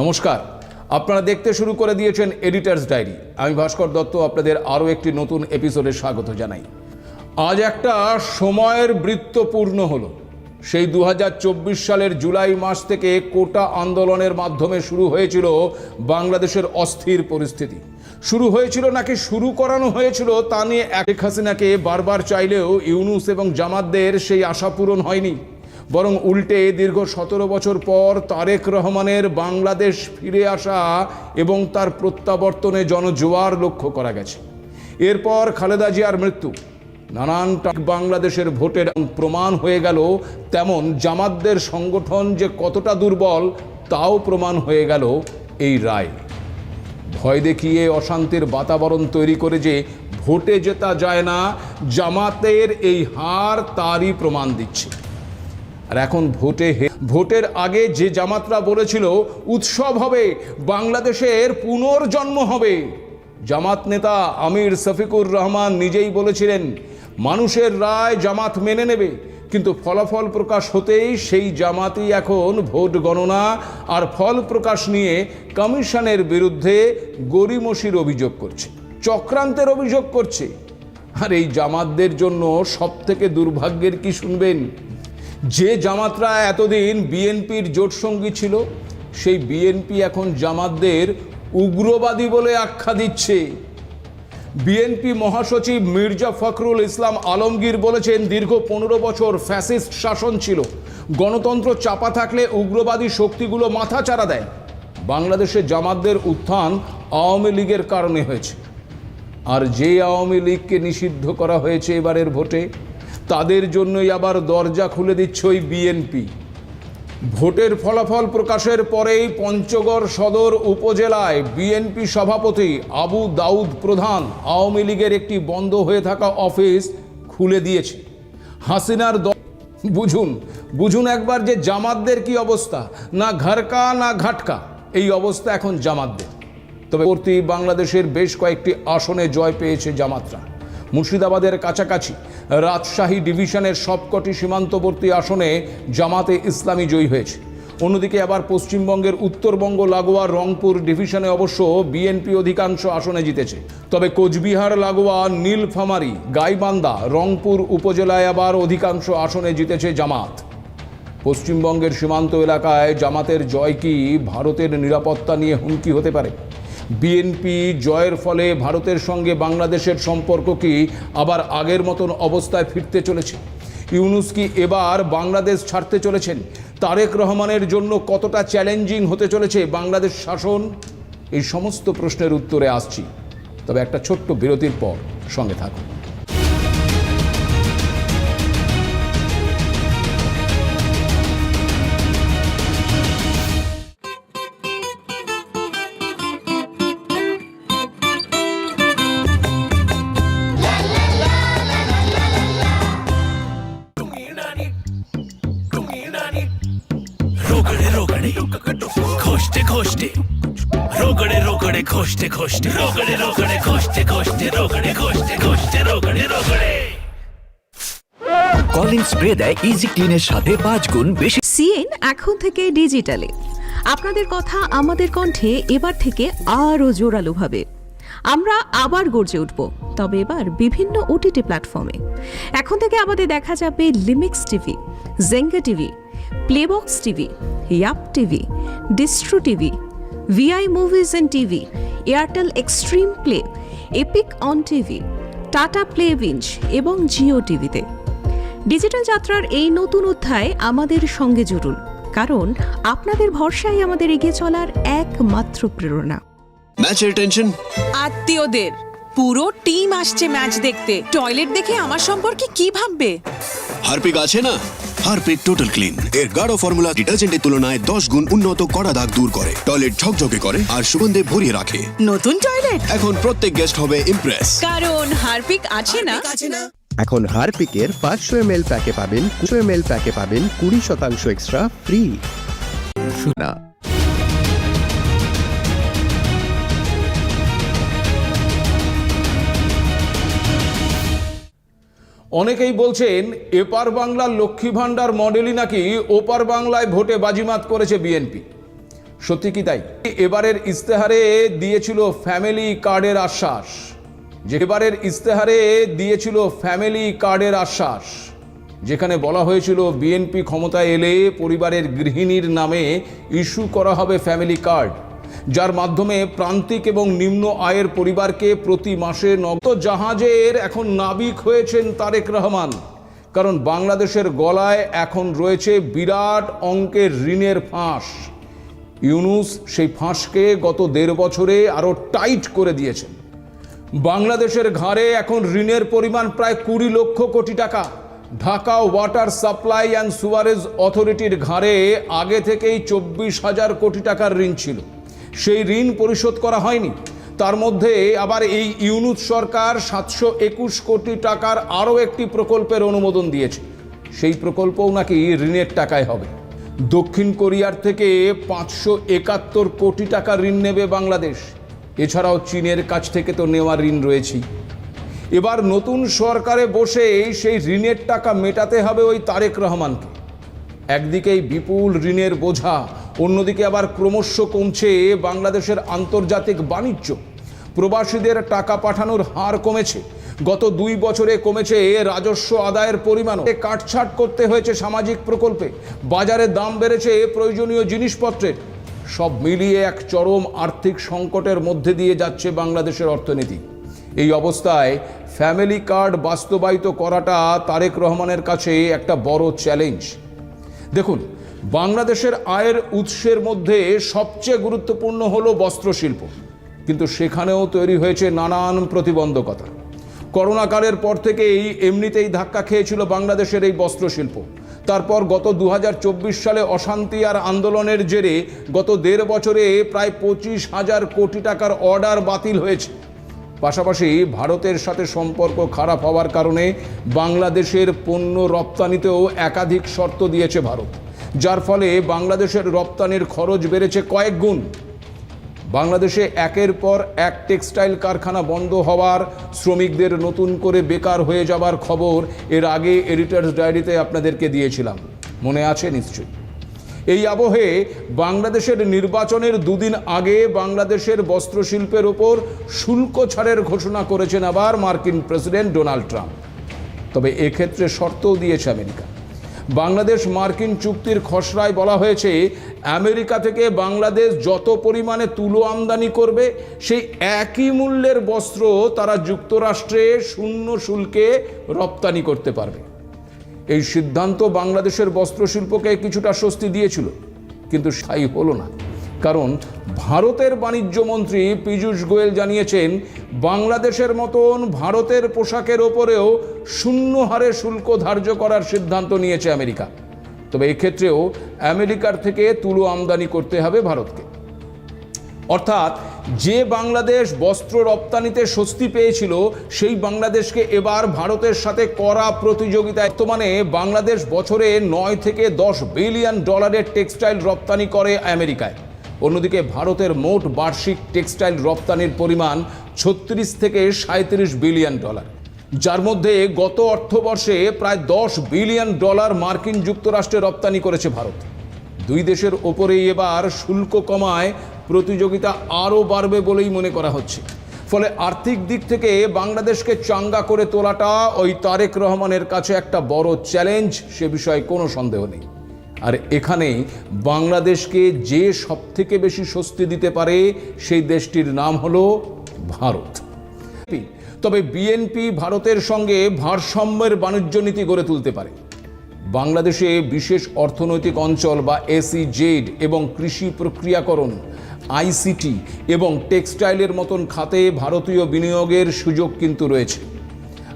নমস্কার। আপনারা দেখতে শুরু করে দিয়েছেন এডিটার্স ডায়েরি আমি ভাস্কর দত্ত, আপনাদের আরও একটি নতুন এপিসোডে স্বাগত জানাই। আজ একটা সময়ের বৃত্ত পূর্ণ হলো। সেই দু হাজার চব্বিশ সালের জুলাই মাস থেকে কোটা আন্দোলনের মাধ্যমে শুরু হয়েছিল বাংলাদেশের অস্থির পরিস্থিতি। শুরু হয়েছিল নাকি শুরু করানো হয়েছিল তা নিয়ে এক হাসিনাকে বারবার চাইলেও ইউনুস এবং জামাতদের সেই আশা পূরণ হয়নি। বরং উল্টে দীর্ঘ সতেরো বছর পর তারেক রহমানের বাংলাদেশ ফিরে আসা এবং তার প্রত্যাবর্তনে জনজোয়ার লক্ষ্য করা গেছে। এরপর খালেদা জিয়ার মৃত্যু। নানান বাংলাদেশের ভোটের প্রমাণ হয়ে গেল, তেমন জামাতদের সংগঠন যে কতটা দুর্বল, তাও প্রমাণ হয়ে গেল এই রায়। ভয় দেখিয়ে অশান্তির বাতাবরণ তৈরি করে যে ভোটে জেতা যায় না, জামাতের এই হার তারই প্রমাণ দিচ্ছে। আর এখন ভোটে ভোটের আগে যে জামাতরা বলেছিল, উৎসব হবে, বাংলাদেশের পুনর্জন্ম হবে। জামাত নেতা আমির শফিকুর রহমান নিজেই বলেছিলেন, মানুষের রায় জামাত মেনে নেবে, কিন্তু ফলাফল প্রকাশ হতেই সেই জামাতই এখন ভোট গণনা আর ফল প্রকাশ নিয়ে কমিশনের বিরুদ্ধে গরিমসির অভিযোগ করছে, চক্রান্তের অভিযোগ করছে। আর এই জামাতদের জন্য সব থেকে দুর্ভাগ্যের কি শুনবেন? যে জামাতরা এতদিন বিএনপির জোটসঙ্গী ছিল, সেই বিএনপি এখন জামাতদের উগ্রবাদী বলে আখ্যা দিচ্ছে। বিএনপি মহাসচিব মির্জা ফখরুল ইসলাম আলমগীর বলেছেন, দীর্ঘ পনেরো বছর ফ্যাসিস্ট শাসন ছিল। গণতন্ত্র চাপা থাকলে উগ্রবাদী শক্তিগুলো মাথা চারা দেয়। বাংলাদেশে জামাতদের উত্থান আওয়ামী লীগের কারণে হয়েছে। আর যে আওয়ামী লীগকে নিষিদ্ধ করা হয়েছে এবারের ভোটে তাদের জন্যই আবার দরজা খুলে দিচ্ছে ওই বিএনপি ভোটের ফলাফল প্রকাশের পরেই পঞ্চগড় সদর উপজেলায় বিএনপি সভাপতি আবু দাউদ প্রধান আওয়ামী লীগের একটি বন্ধ হয়ে থাকা অফিস খুলে দিয়েছে। হাসিনার বুঝুন বুঝুন একবার যে জামাতদের কি অবস্থা। না ঘরকা না ঘাটকা। এই অবস্থা এখন জামাতদের। তবে পরবর্তী বাংলাদেশের বেশ কয়েকটি আসনে জয় পেয়েছে জামাতরা। মুর্শিদাবাদের কাছাকাছি। রাজশাহী ডিভিশনের সবকটি সীমান্তবর্তী আসনে জামাতে ইসলামী জয়ী হয়েছে। অন্যদিকে আবার পশ্চিমবঙ্গের উত্তরবঙ্গ, লাগোয়া, রংপুর ডিভিশনে অবশ্য বিএনপি অধিকাংশ আসনে জিতেছে। তবে কোচবিহার, লাগোয়া, নীলফামারী, গাইবান্ধা, রংপুর উপজেলায় আবার অধিকাংশ আসনে জিতেছে জামাত। পশ্চিমবঙ্গের সীমান্ত এলাকায় জামাতের জয় কি ভারতের নিরাপত্তা নিয়ে হুমকি হতে পারে? বিএনপি জয়ের ফলে ভারতের সঙ্গে বাংলাদেশের সম্পর্ক কি আবার আগের মতন অবস্থায় ফিরতে চলেছে? ইউনুস কি এবার বাংলাদেশ ছাড়তে চলেছেন? তারেক রহমানের জন্য কতটা চ্যালেঞ্জিং হতে চলেছে বাংলাদেশ শাসন? এই সমস্ত প্রশ্নের উত্তরে আসছি। তবে একটা ছোট্ট বিরতির পর সঙ্গে থাকুন। রোগড়ে খোঁজতে খোঁজতে রোগড়ে রোগড়ে খোঁজতে খোঁজতে রোগড়ে খোঁজতে খোঁজতে রোগড়ে রোগড়ে কলিং স্প্রে দেয় ইজি ক্লিনের সাথে পাঁচ গুণ বেশি। সিএন এখন থেকে ডিজিটালে। আপনাদের কথা আমাদের কণ্ঠে এবার থেকে আরও জোরালোভাবে। আমরা আবার গর্জে উঠব তবে এবার বিভিন্ন ওটিটি প্ল্যাটফর্মে। এখন থেকে আমাদের দেখা যাবে Limix TV Jenga TV Playbox TV Yupp TV Distro TV Vi movies and TV Airtel Xstream Play Epic On TV Tata Play Binge এবং জিও টিভিতে ডিজিটাল যাত্রার এই নতুন অধ্যায় আমাদের সঙ্গে জুড়ুন কারণ আপনাদের ভরসাই আমাদের এগিয়ে চলার একমাত্র প্রেরণা। ম্যাচের টেনশন আত্মীয়দের পুরো টিম আসছে ম্যাচ দেখতে। টয়লেট দেখে আমার সম্পর্কে কি ভাববে? হারপিক আছে না? হারপিক টোটাল ক্লিন এর গাঢ় ফর্মুলা ডিটারজেন্টের তুলনায় দশ গুণ উন্নত কড়া দাগ দূর করে। টয়লেট ঝকঝকে করে আর সুগন্ধে ভরিয়ে রাখে। নতুন টয়লেট? এখন প্রত্যেক গেস্ট হবে ইমপ্রেস কারণ হারপিক আছে না? এখন হারপিকের পাঁচশো এম এল প্যাকে পাবেন কুড়ি এম এল প্যাকে পাবেন কুড়ি শতাংশ এক্সট্রা ফ্রি শোনা অনেকেই বলছেন, এপার বাংলার লক্ষ্মী ভাণ্ডার মডেলই নাকি ওপার বাংলায় ভোটে বাজিমাত করেছে বিএনপি। সত্যি কি তাই? এবারের ইস্তেহারে দিয়েছিল ফ্যামিলি কার্ডের আশ্বাস। যে এবারের ইস্তেহারে দিয়েছিল ফ্যামিলি কার্ডের আশ্বাস। যেখানে বলা হয়েছিল, বিএনপি ক্ষমতায় এলে পরিবারের গৃহিণীর নামে ইস্যু করা হবে ফ্যামিলি কার্ড। যার মাধ্যমে প্রান্তিক এবং নিম্ন আয়ের পরিবারকে প্রতি মাসে নগদ জাহাজের এখন নাবিক হয়েছেন তারেক রহমান। কারণ বাংলাদেশের গলায় এখন রয়েছে বিরাট অঙ্কের ঋণের ফাঁস। ইউনুস সেই ফাঁসকে গত দেড় বছরে আরও টাইট করে দিয়েছেন। বাংলাদেশের ঘাড়ে এখন ঋণের পরিমাণ প্রায় কুড়ি লক্ষ কোটি টাকা। Dhaka water supply and sewerage অথরিটির ঘাড়ে আগে থেকেই চব্বিশ হাজার কোটি টাকার ঋণ ছিল। সেই ঋণ পরিশোধ করা হয়নি। তার মধ্যে আবার এই ইউনুস সরকার সাতশো একুশ কোটি টাকার আরও একটি প্রকল্পের অনুমোদন দিয়েছে। সেই প্রকল্পও নাকি ঋণের টাকায় হবে। দক্ষিণ কোরিয়ার থেকে পাঁচশো একাত্তর কোটি টাকা ঋণ নেবে বাংলাদেশ। এছাড়াও চীনের কাছ থেকে তো নেওয়া ঋণ রয়েছেই। এবার নতুন সরকারে বসে সেই ঋণের টাকা মেটাতে হবে ওই তারেক রহমানকে। একদিকেই বিপুল ঋণের বোঝা অন্যদিকে আবার ক্রমশ কমছে বাংলাদেশের আন্তর্জাতিক বাণিজ্য। প্রবাসীদের টাকা পাঠানোর হার কমেছে। গত দুই বছরে কমেছে রাজস্ব আদায়ের পরিমাণও। কাটছাট করতে হয়েছে সামাজিক প্রকল্পে। বাজারে দাম বেড়েছে প্রয়োজনীয় জিনিসপত্রের। সব মিলিয়ে এক চরম আর্থিক সংকটের মধ্যে দিয়ে যাচ্ছে বাংলাদেশের অর্থনীতি। এই অবস্থায় ফ্যামিলি কার্ড বাস্তবায়িত করাটা তারেক রহমানের কাছে একটা বড় চ্যালেঞ্জ। দেখুন বাংলাদেশের আয়ের উৎসের মধ্যে সবচেয়ে গুরুত্বপূর্ণ হলো বস্ত্রশিল্প। কিন্তু সেখানেও তৈরি হয়েছে নানান প্রতিবন্ধকতা। করোনাকালের পর থেকেই এমনিতেই ধাক্কা খেয়েছিল বাংলাদেশের এই বস্ত্রশিল্প। তারপর গত দু হাজার চব্বিশ সালে অশান্তি আর আন্দোলনের জেরে গত দেড় বছরে প্রায় পঁচিশ হাজার কোটি টাকার অর্ডার বাতিল হয়েছে। পাশাপাশি ভারতের সাথে সম্পর্ক খারাপ হওয়ার কারণে বাংলাদেশের পণ্য রপ্তানিতেও একাধিক শর্ত দিয়েছে ভারত। যার ফলে বাংলাদেশের রপ্তানির খরচ বেড়েছে কয়েক গুণ। বাংলাদেশে একের পর এক টেক্সটাইল কারখানা বন্ধ হওয়ার শ্রমিকদের নতুন করে বেকার হয়ে যাবার খবর এর আগে এডিটার্স ডায়েরিতে আপনাদেরকে দিয়েছিলাম। মনে আছে নিশ্চয়ই। এই আবহে বাংলাদেশের নির্বাচনের দুদিন আগে বাংলাদেশের বস্ত্রশিল্পের ওপর শুল্ক ছাড়ের ঘোষণা করেছেন আবার মার্কিন প্রেসিডেন্ট ডোনাল্ড ট্রাম্প। তবে এক্ষেত্রে শর্তও দিয়েছে আমেরিকা। বাংলাদেশ মার্কিন চুক্তির খসড়ায় বলা হয়েছে, আমেরিকা থেকে বাংলাদেশ যত পরিমাণে তুলো আমদানি করবে, সেই একই মূল্যের বস্ত্র তারা যুক্তরাষ্ট্রে শূন্য শুল্কে রপ্তানি করতে পারবে। এই সিদ্ধান্ত বাংলাদেশের বস্ত্রশিল্পকে কিছুটা স্বস্তি দিয়েছিল, কিন্তু স্থায়ী হলো না। কারণ ভারতের বাণিজ্য মন্ত্রী পীযূষ গোয়েল জানিয়েছেন, বাংলাদেশের মতন ভারতের পোশাকের ওপরেও শূন্য হারে শুল্ক ধার্য করার সিদ্ধান্ত নিয়েছে আমেরিকা। তবে এক্ষেত্রেও আমেরিকার থেকে তুলো আমদানি করতে হবে ভারতকে। অর্থাৎ যে বাংলাদেশ বস্ত্র রপ্তানিতে স্বস্তি পেয়েছিল, সেই বাংলাদেশকে এবার ভারতের সাথে করা প্রতিযোগিতায় বর্তমানে বাংলাদেশ বছরে নয় থেকে দশ বিলিয়ন ডলারের টেক্সটাইল রপ্তানি করে আমেরিকায়। অন্যদিকে ভারতের মোট বার্ষিক টেক্সটাইল রপ্তানির পরিমাণ ছত্রিশ থেকে সাঁত্রিশ বিলিয়ন ডলার। যার মধ্যে গত অর্থবর্ষে প্রায় দশ বিলিয়ন ডলার মার্কিন যুক্তরাষ্ট্রে রপ্তানি করেছে ভারত। দুই দেশের ওপরেই এবার শুল্ক কমায় প্রতিযোগিতা আরও বাড়বে বলেই মনে করা হচ্ছে। ফলে আর্থিক দিক থেকে বাংলাদেশকে চাঙ্গা করে তোলাটা ওই তারেক রহমানের কাছে একটা বড় চ্যালেঞ্জ, সে বিষয়ে কোনো সন্দেহ নেই। আর এখানেই বাংলাদেশকে যে সবথেকে বেশি স্বস্তি দিতে পারে সেই দেশটির নাম হলো ভারত। তবে বিএনপি ভারতের সঙ্গে ভারসাম্যের বাণিজ্য নীতি গড়ে তুলতে পারে। বাংলাদেশে বিশেষ অর্থনৈতিক অঞ্চল বা এসি জেড এবং কৃষি প্রক্রিয়াকরণ আইসিটি এবং টেক্সটাইলের মতন খাতে ভারতীয় বিনিয়োগের সুযোগ কিন্তু রয়েছে।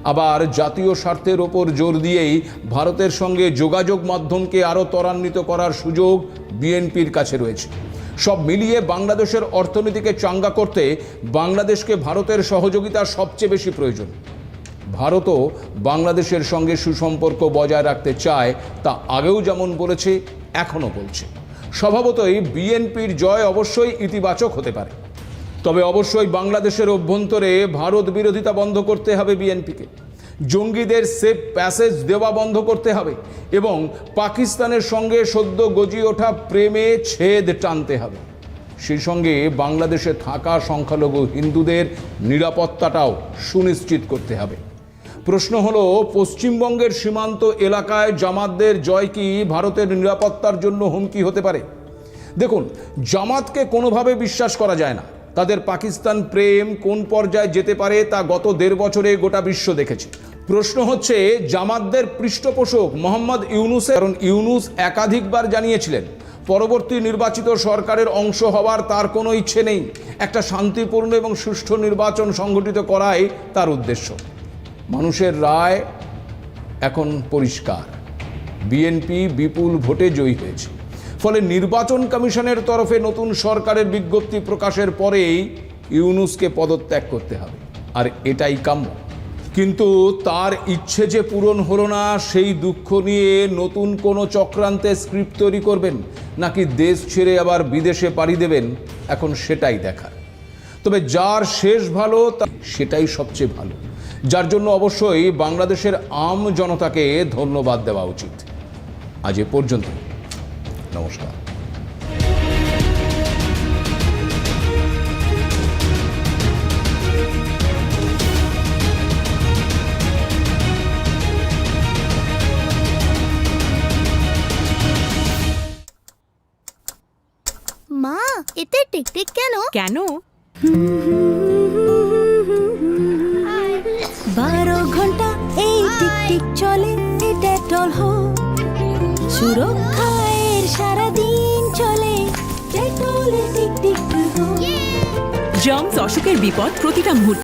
আবার জাতীয় স্বার্থের ওপর জোর দিয়েই ভারতের সঙ্গে যোগাযোগ মাধ্যমকে আরও ত্বরান্বিত করার সুযোগ বিএনপির কাছে রয়েছে। সব মিলিয়ে বাংলাদেশের অর্থনীতিকে চাঙ্গা করতে বাংলাদেশকে ভারতের সহযোগিতা সবচেয়ে বেশি প্রয়োজন। ভারতও বাংলাদেশের সঙ্গে সুসম্পর্ক বজায় রাখতে চায়, তা আগেও যেমন বলেছে, এখনও বলছে। স্বভাবতই বিএনপির জয় অবশ্যই ইতিবাচক হতে পারে। তবে অবশ্যই বাংলাদেশের অভ্যন্তরে ভারত বিরোধিতা বন্ধ করতে হবে বিএনপিকে। জঙ্গিদের সেফ প্যাসেজ দেওয়া বন্ধ করতে হবে এবং পাকিস্তানের সঙ্গে সদ্য গজিয়ে ওঠা প্রেমে ছেদ টানতে হবে। সেই সঙ্গে বাংলাদেশে থাকা সংখ্যালঘু হিন্দুদের নিরাপত্তাটাও সুনিশ্চিত করতে হবে। প্রশ্ন হলো, পশ্চিমবঙ্গের সীমান্ত এলাকায় জামাতদের জয় কি ভারতের নিরাপত্তার জন্য হুমকি হতে পারে? দেখুন, জামাতকে কোনোভাবে বিশ্বাস করা যায় না। তাদের পাকিস্তান প্রেম কোন পর্যায়ে যেতে পারে তা গত দেড় বছরে গোটা বিশ্ব দেখেছে। প্রশ্ন হচ্ছে, জামাতদের পৃষ্ঠপোষক মোহাম্মদ ইউনুসের কারণ ইউনুস একাধিকবার জানিয়েছিলেন, পরবর্তী নির্বাচিত সরকারের অংশ হওয়ার তার কোনো ইচ্ছে নেই। একটা শান্তিপূর্ণ এবং সুষ্ঠু নির্বাচন সংগঠিত করাই তার উদ্দেশ্য। মানুষের রায় এখন পরিষ্কার। বিএনপি বিপুল ভোটে জয়ী হয়েছে। ফলে নির্বাচন কমিশনের তরফে নতুন সরকারের বিজ্ঞপ্তি প্রকাশের পরেই ইউনুসকে পদত্যাগ করতে হবে। আর এটাই কাম্য। কিন্তু তার ইচ্ছে যে পূরণ হলো না, সেই দুঃখ নিয়ে নতুন কোনো চক্রান্তে স্ক্রিপ্ট তৈরি করবেন নাকি দেশ ছেড়ে আবার বিদেশে পাড়ি দেবেন, এখন সেটাই দেখার। তবে যার শেষ ভালো, তা- সেটাই সবচেয়ে ভালো। যার জন্য অবশ্যই বাংলাদেশের আম জনতাকে ধন্যবাদ দেওয়া উচিত। আজ এ পর্যন্ত নমস্কার। মা এতে টিকটিক কেন? কেন? বারো ঘণ্টা এই টিকটিক চলে ডেটল হো। সুরক্ষায় জার্মস অশোকের বিপদ প্রতিটা মুহূর্তে